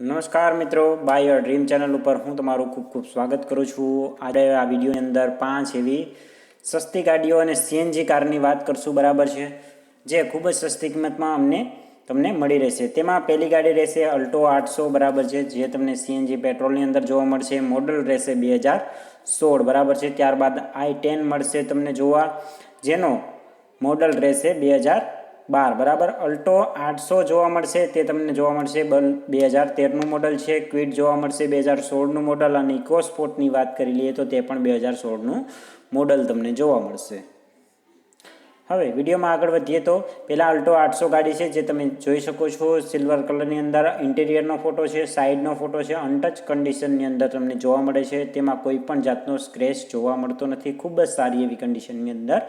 નમસ્કાર મિત્રો by your dream channel ઉપર હું તમારું ખૂબ ખૂબ સ્વાગત કરું છું. આજે આ વિડીયોની અંદર પાંચ એવી સસ્તી ગાડીઓ અને સીએનજી કારની વાત કરશું, બરાબર છે? જે ખૂબ જ સસ્તી કિંમતમાં અમને તમને મળી રહેશે. તેમાં પહેલી ગાડી રહેશે અલ્ટો આઠસો, બરાબર છે, જે તમને સીએનજી પેટ્રોલની અંદર જોવા મળશે. મોડલ રહેશે બે હજાર સોળ, બરાબર છે. ત્યારબાદ આઈ ટેન મળશે તમને જોવા, જેનો મોડલ રહેશે બે હજાર બાર, બરાબર? અલ્ટો આઠસો જોવા મળશે, તે તમને જોવા મળશે. બલ બે હજાર તેરનું મોડલ છે ક્વિડ જોવા મળશે, બે હજાર સોળનું મોડલ અને ઇકો સ્પોર્ટની વાત કરી લઈએ તો તે પણ બે હજાર સોળનું મોડલ તમને જોવા મળશે. હવે વિડીયોમાં આગળ વધીએ તો પહેલાં અલ્ટો આઠસો ગાડી છે જે તમે જોઈ શકો છો. સિલ્વર કલરની અંદર ઇન્ટિરિયરનો ફોટો છે સાઇડનો ફોટો છે અનટચ કન્ડિશનની અંદર તમને જોવા મળે છે. તેમાં કોઈ પણ જાતનો સ્ક્રેચ જોવા મળતો નથી. ખૂબ જ સારી એવી કન્ડિશનની અંદર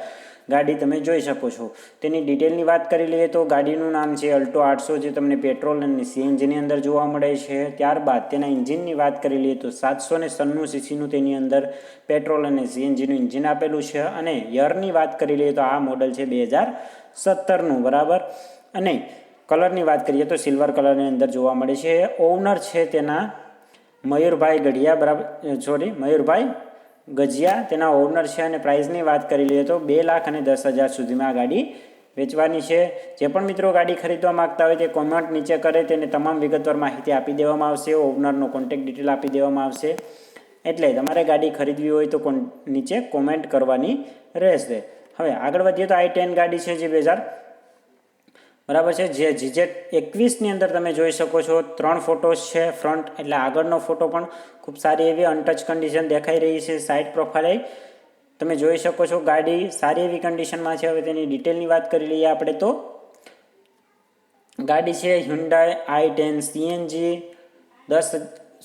ગાડી તમે જોઈ શકો છો. તેની ડિટેલની વાત કરી લઈએ તો ગાડીનું નામ છે અલ્ટો આઠસો જે તમને પેટ્રોલ અને સીએનજીની અંદર જોવા મળે છે. ત્યારબાદ તેના ઇન્જિનની વાત કરી લઈએ તો સાતસો ને સન્નું સીસીનું તેની અંદર પેટ્રોલ અને સીએનજીનું ઇન્જિન આપેલું છે. અને યરની વાત કરી લઈએ તો આ મોડલ છે બે હજાર સત્તરનું, બરાબર? અને કલરની વાત કરીએ તો સિલ્વર કલરની અંદર જોવા મળે છે. ઓનર છે તેના મયુરભાઈ ગઢિયા, બરાબર? સોરી મયુરભાઈ ગજિયા તેના ઓનર છે અને પ્રાઇસની વાત કરી લઈએ તો બે લાખ અને દસ હજાર સુધીમાં આ ગાડી વેચવાની છે. જે પણ મિત્રો ગાડી ખરીદવા માગતા હોય તે કોમેન્ટ નીચે કરે, તેને તમામ વિગતવાર માહિતી આપી દેવામાં આવશે. ઓનરનો કોન્ટેક્ટ ડિટેલ આપી દેવામાં આવશે. એટલે તમારે ગાડી ખરીદવી હોય તો નીચે કોમેન્ટ કરવાની રહેશે. હવે આગળ વધીએ તો આઈ ટેન ગાડી છે જે બે હજાર બરાબર છે, જે જીજેટ એકવીસની અંદર તમે જોઈ શકો છો. ત્રણ ફોટોસ છે ફ્રન્ટ, એટલે આગળનો ફોટો પણ ખૂબ સારી એવી અનટચ કન્ડિશન દેખાઈ રહી છે સાઇડ પ્રોફાઇલ તમે જોઈ શકો છો ગાડી સારી એવી કન્ડિશનમાં છે. હવે તેની ડિટેલની વાત કરી લઈએ આપણે તો. ગાડી છે હ્યુન્ડાઈ આઈ ટેન સીએનજી દસ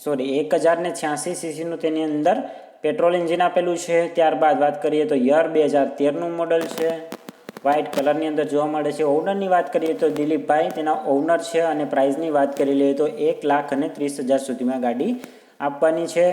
સોરી એક હજારને છ્યાસી સીસીનું તેની અંદર પેટ્રોલ એન્જિન આપેલું છે. ત્યારબાદ વાત કરીએ તો યર બે હજાર તેરનું મોડલ છે. વ્હાઇટ કલરની અંદર જોવા મળે છે. ઓનરની વાત કરીએ તો દિલીપભાઈ, તેના ઓનર છે અને પ્રાઇઝની વાત કરી લઈએ તો એક લાખ અને ત્રીસ હજાર સુધીમાં ગાડી આપવાની છે.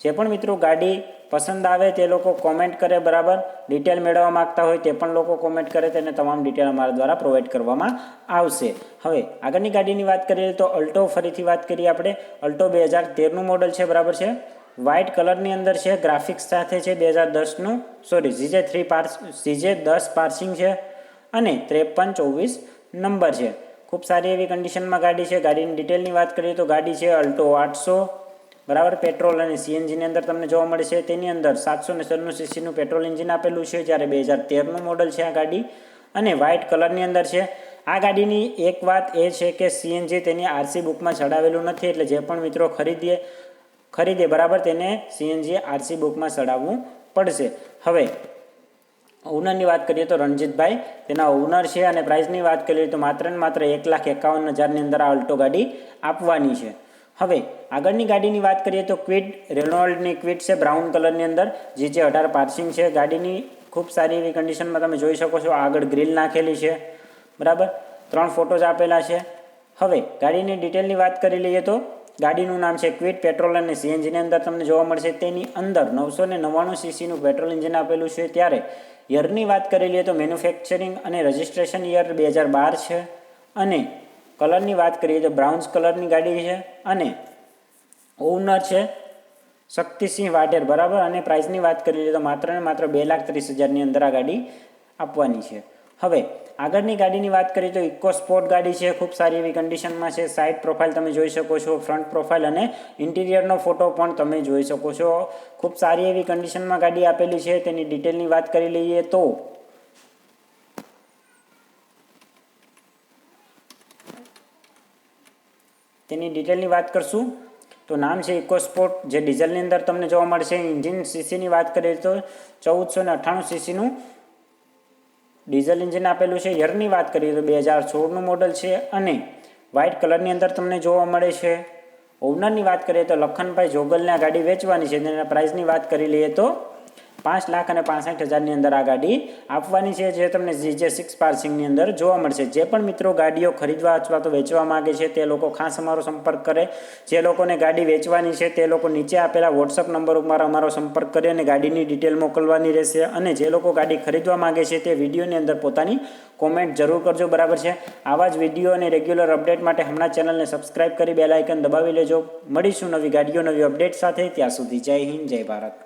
જે પણ મિત્રો ગાડી પસંદ આવે તે લોકો કોમેન્ટ કરે બરાબર. ડિટેલ મેળવવા માગતા હોય તે પણ લોકો કોમેન્ટ કરે તેને તમામ ડિટેલ અમારા દ્વારા પ્રોવાઈડ કરવામાં આવશે. હવે આગળની ગાડીની વાત કરીએ તો અલ્ટો ફરીથી વાત કરીએ આપણે. અલ્ટો બે હજાર તેરનું મોડલ છે. બરાબર છે? વ્હાઇટ કલરની અંદર છે ગ્રાફિક્સ સાથે છે, બે હજાર દસનું સોરી સીજે થ્રી પાર્સ સીજે દસ પાર્સિંગ છે અને ત્રેપન ચોવીસ નંબર છે. ખૂબ સારી એવી કન્ડિશનમાં ગાડી છે. ગાડીની ડિટેલની વાત કરીએ તો ગાડી છે અલ્ટો આઠસો. બરાબર પેટ્રોલ અને સીએનજીની અંદર તમને જોવા મળે છે. તેની અંદર સાતસો ને સરનું સીસીનું પેટ્રોલ એન્જિન આપેલું છે, જ્યારે બે હજાર તેરનું મોડલ છે આ ગાડી. અને વ્હાઇટ કલરની અંદર છે, આ ગાડીની એક વાત એ છે કે સીએનજી તેની આરસી બુકમાં ચડાવેલું નથી, એટલે જે પણ મિત્રો ખરીદીએ ખરીદે, બરાબર? તેને સીએનજી આરસી બુકમાં ચડાવવું પડશે. હવે, ઓનરની વાત કરીએ તો રણજીતભાઈ, તેના ઓનર છે અને પ્રાઇસની વાત કરીએ તો માત્ર ને માત્ર એક લાખ એકાવન હજારની અંદર આ અલ્ટો ગાડી આપવાની છે. હવે, આગળની ગાડીની વાત કરીએ તો ક્વિડ, રેનોલ્ડની ક્વિડ છે બ્રાઉન કલરની અંદર, જે જે અઢાર પાર્સિંગ છે. ગાડીની ખૂબ સારી એવી કન્ડિશનમાં તમે જોઈ શકો છો આગળ ગ્રીલ નાખેલી છે, બરાબર? ત્રણ ફોટોઝ આપેલા છે. હવે, ગાડીની ડિટેલની વાત કરી લઈએ તો ગાડીનું નામ છે ક્વિટ પેટ્રોલ અને સીએનજીની અંદર તમને જોવા મળશે તેની અંદર નવસો ને નવ્વાણું સીસીનું પેટ્રોલ એન્જિન આપેલું છે. ત્યારે યરની વાત કરી લઈએ તો મેન્યુફેક્ચરિંગ અને રજિસ્ટ્રેશન યર બે હજાર બાર છે અને કલરની વાત કરીએ તો બ્રાઉન્સ કલરની ગાડી છે અને ઓનર છે શક્તિસિંહ વાઢેર, બરાબર? અને પ્રાઇસની વાત કરી લઈએ તો માત્ર ને માત્ર બે લાખ ત્રીસ હજારની અંદર આ ગાડી આપવાની છે. હવે, આગળની ગાડીની વાત કરીએ તો ઇકો સ્પોર્ટ ગાડી છે, ખૂબ સારી એવી કન્ડિશનમાં છે. સાઇડ પ્રોફાઇલ તમે જોઈ શકો છો ફ્રન્ટ પ્રોફાઇલ અને ઇન્ટિરિયરનો ફોટો પણ તમે જોઈ શકો છો. ખૂબ સારી એવી કન્ડિશનમાં ગાડી આપેલી છે. તેની ડિટેલની વાત કરી લઈએ તો તેની ડિટેલની વાત કરશું. તો નામ છે ઇકોસ્પોર્ટ જે ડીઝલની અંદર તમને જોવા મળશે. ઇન્જિન સીસીની વાત કરીએ તો ચૌદસો ને અઠ્ઠાણું સીસીનું ડીઝલ એન્જિન આપેલું છે. યરની વાત કરીએ તો બે હજાર સોળનું મોડલ છે અને વ્હાઇટ કલરની અંદર તમને જોવા મળે છે. ઓનરની વાત કરીએ તો લખનભાઈ જોગલને આ ગાડી વેચવાની છે. તેના પ્રાઇસની વાત કરી લઈએ તો પાંચ લાખ અને પાસઠ હજારની અંદર આ ગાડી આપવાની છે, જે તમને જીજે સિક્સ પાર્સિંગની અંદર જોવા મળશે. જે પણ મિત્રો ગાડીઓ ખરીદવા અથવા તો વેચવા માગે છે, તે લોકો ખાસ અમારો સંપર્ક કરે. જે લોકોને ગાડી વેચવાની છે, તે લોકો નીચે આપેલા વોટ્સઅપ નંબર ઉપર અમારો સંપર્ક કરે અને ગાડીની ડિટેલ મોકલવાની રહેશે. અને જે લોકો ગાડી ખરીદવા માગે છે, તે વિડીયોની અંદર પોતાની કોમેન્ટ જરૂર કરજો. બરાબર છે? આવા જ વીડિયો અને રેગ્યુલર અપડેટ માટે હમણાં ચેનલને સબસ્ક્રાઇબ કરી બેલ આઇકન દબાવી લેજો. મળીશું નવી ગાડીઓ, નવી અપડેટ સાથે. ત્યાં સુધી જય હિન્દ, જય ભારત.